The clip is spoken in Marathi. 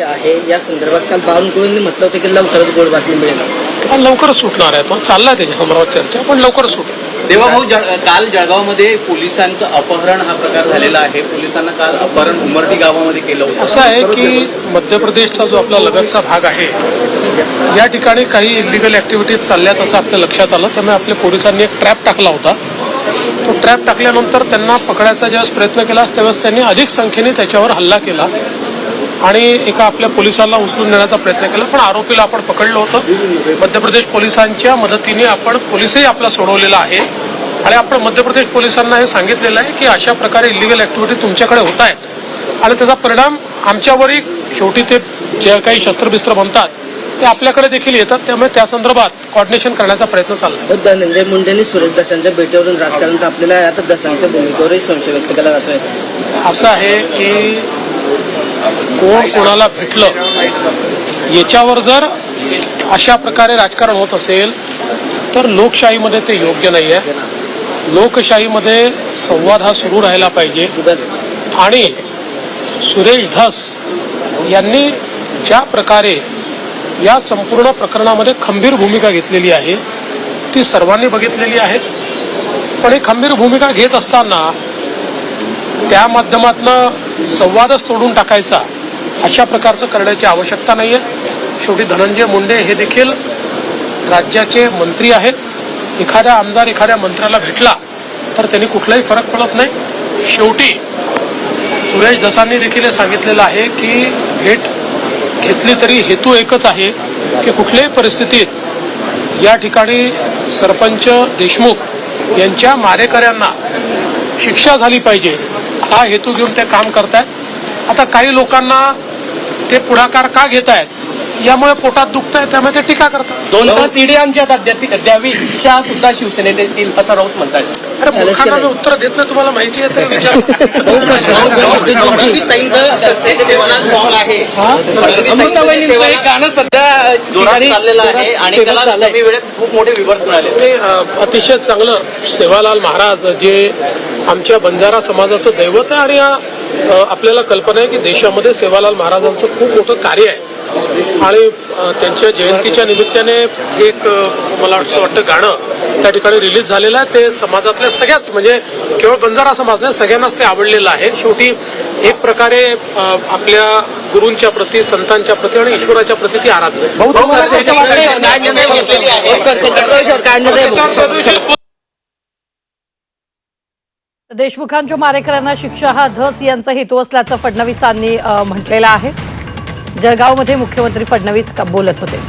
आहे या संदर्भात काल बावनकुळेंनी म्हटलं होतं की लवकरच गोड बातमी मिळेल. हा लवकरच सुटणार आहे. तो चाललाय त्याच्या संदर्भात चर्चा पण लवकरच सुटेल देवाभाऊ जळ- काल जळगावमध्ये पोलिसांचं अपहरण हा प्रकार झालेला आहे. पोलिसांना काल अपहरण उमरटी गावामध्ये केलं होतं. असं आहे की मध्य प्रदेशचा जो आपला लगतचा भाग आहे या ठिकाणी काही इलिगल ऍक्टिव्हिटीज चालल्यात असं आपल्या लक्षात आलं. त्यामुळे आपल्या पोलिसांनी एक ट्रॅप टाकला होता. तो ट्रॅप टाकल्यानंतर त्यांना पकडायचा ज्यावेळेस प्रयत्न केला त्यावेळेस त्यांनी अधिक संख्येने त्याच्यावर हल्ला केला. आणि एका आपल्या पोलिसाला उचलून नेण्याचा प्रयत्न केला पण आरोपीला आपण पकडलं होतं. मध्य प्रदेश पोलिसांच्या मदतीने आपण पोलिसही आपला सोडवलेला आहे. आणि आपण मध्य प्रदेश पोलिसांना हे सांगितलेलं आहे की अशा प्रकारे इलिगल ऍक्टिव्हिटी तुमच्याकडे होत आहेत. आणि त्याचा परिणाम आमच्यावरही शेवटी ते जे काही शस्त्रबिस्त्र बनतात ते आपल्याकडे देखील येतात. त्यामुळे त्या संदर्भात कॉर्डिनेशन करण्याचा प्रयत्न चालला. धनंजय मुंडेंनी सुरेश दसांच्या भेटीवरून राजकारण आहे. आता दसांच्या भूमिकेवरही संशय व्यक्त केला जातोय. असं आहे की कोण कोणाला भेटलं याच्यावर जर अशा प्रकारे राजकारण होत असेल तर लोकशाहीमध्ये ते योग्य नाही आहे लोकशाहीमध्ये संवाद हा सुरू राहिला पाहिजे. आणि सुरेश धस यांनी ज्या प्रकारे या संपूर्ण प्रकरणामध्ये खंबीर भूमिका घेतलेली आहे ती सर्वांनी बघितलेली आहे. पण ही खंबीर भूमिका घेत असताना त्या माध्यमातनं संवादच तोडून टाकायचा अशा प्रकारचं करण्याची आवश्यकता नाही आहे शेवटी धनंजय मुंडे हे देखील राज्याचे मंत्री आहेत. एखाद्या आमदार एखाद्या मंत्र्याला भेटला तर त्यांनी कुठलाही फरक पडत नाही. शेवटी सुरेश दसांनी देखील हे सांगितलेलं आहे की भेट घेतली तरी हेतू एकच आहे की कुठल्याही परिस्थितीत या ठिकाणी सरपंच देशमुख यांच्या मारेकऱ्यांना शिक्षा झाली पाहिजे. हा हेतू घेऊन ते काम करतायत. आता काही लोकांना ते पुढाकार का घेत आहेत? यामुळे पोटात दुखत आहे त्यामुळे ते टीका करतात. दोन तास ईडी आमच्या ताब्यात द्यावी शहा सुद्धा शिवसेनेत येतील असं राऊत म्हणतात अरे मूर्खांना मी उत्तर देत नाही तुम्हाला माहिती आहे तरी विचार. गाणं सध्या चाललेलं आहे आणि त्याला. कमी वेळेत खूप मोठे विवर्स मिळाले. ते अतिशय चांगलं सेवालाल महाराज जे आमच्या बंजारा समाजाचं दैवत आहे आणि आपल्याला कल्पना आहे की देशामध्ये सेवालाल महाराजांचं खूप मोठं कार्य आहे. आणि त्यांच्या जयंतीच्या निमित्ताने एक मला असं वाटतं गाणं त्या ठिकाणी रिलीज झालेलं आहे. ते समाजातल्या सगळ्याच म्हणजे केवळ बंजारा समाज नाही सगळ्यांनाच ते आवडलेलं आहे. शेवटी एक प्रकारे आपल्या गुरूंच्या प्रती संतांच्या प्रती आणि ईश्वराच्या प्रती ती आराधना आहे. भाऊ, त्याच्यामध्ये काय निर्णय घेतलेली आहे काय निर्णय प्रदूषित देशमुखांच्या मारेकऱ्यांना शिक्षा हा धस यांचा हेतू असल्याचं फडणवीसांनी म्हटलेलं आहे. जळगावमध्ये मुख्यमंत्री फडणवीस बोलत होते?